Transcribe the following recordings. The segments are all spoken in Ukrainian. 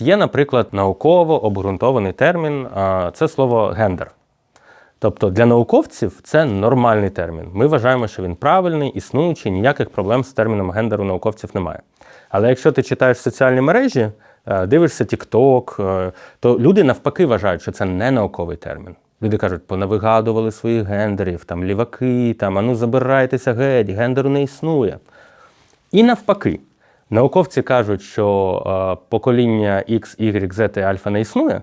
Є, наприклад, науково обґрунтований термін це слово гендер. Тобто для науковців це нормальний термін. Ми вважаємо, що він правильний, існуючий, ніяких проблем з терміном гендеру науковців немає. Але якщо ти читаєш соціальні мережі, е, дивишся TikTok, е, то люди навпаки вважають, що це не науковий термін. Люди кажуть, понавигадували своїх гендерів, там ліваки, там, ану забирайтеся геть, гендеру не існує. І навпаки, науковці кажуть, що е, покоління X, Y, Z і альфа не існує.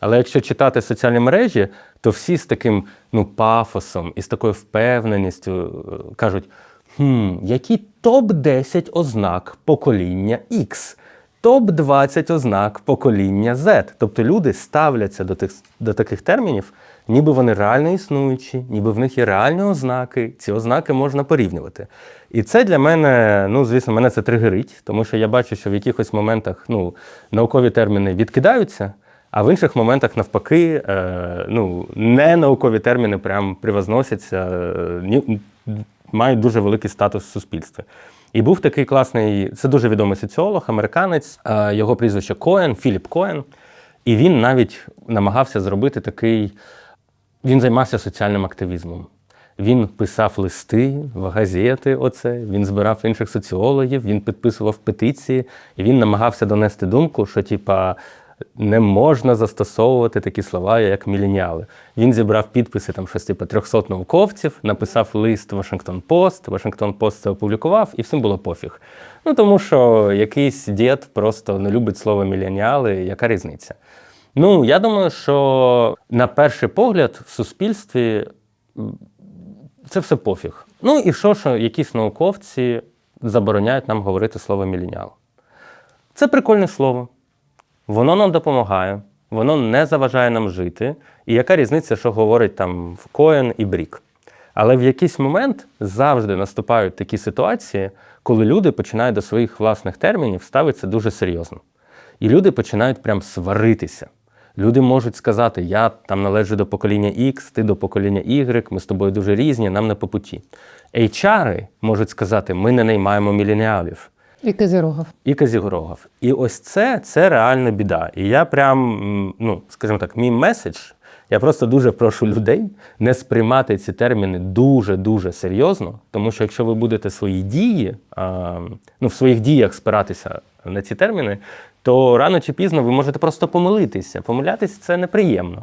Але якщо читати соціальні мережі, то всі з таким ну, пафосом і з такою впевненістю е, кажуть: хм, які топ-10 ознак покоління X, топ-20 ознак покоління Z. Тобто люди ставляться до, тих, до таких термінів, ніби вони реально існуючі, ніби в них є реальні ознаки, ці ознаки можна порівнювати. І це для мене, ну, звісно, мене це тригерить, тому що я бачу, що в якихось моментах ну, наукові терміни відкидаються. А в інших моментах, навпаки, е, ну, не наукові терміни прям привозносяться, е, мають дуже великий статус в суспільстві. І був такий класний, це дуже відомий соціолог, американець, е, його прізвище Коен, Філіп Коен. І він навіть намагався зробити такий. Він займався соціальним активізмом. Він писав листи в газети, оце, він збирав інших соціологів, він підписував петиції, і він намагався донести думку, що типа не можна застосовувати такі слова, як міленіали. Він зібрав підписи там щось типу 300 науковців, написав лист Вашингтон Пост. Вашингтон Пост це опублікував, і всім було пофіг. Ну тому що якийсь дід просто не любить слово міленіали, яка різниця? Ну, я думаю, що на перший погляд в суспільстві це все пофіг. Ну і що, що якісь науковці забороняють нам говорити слово міленіал. Це прикольне слово. Воно нам допомагає, воно не заважає нам жити. І яка різниця, що говорить там Коен і Брік? Але в якийсь момент завжди наступають такі ситуації, коли люди починають до своїх власних термінів ставитися дуже серйозно. І люди починають прям сваритися. Люди можуть сказати, я там належу до покоління X, ти до покоління Y, ми з тобою дуже різні, нам не по путі. HR можуть сказати, ми не наймаємо міленіалів І Козірогов. і Казігорогов. І ось це, це реальна біда. І я прям, ну, скажімо так, мій меседж. Я просто дуже прошу людей не сприймати ці терміни дуже-дуже серйозно, тому що якщо ви будете свої дії, ну, в своїх діях спиратися на ці терміни, то рано чи пізно ви можете просто помилитися. Помилятися це неприємно.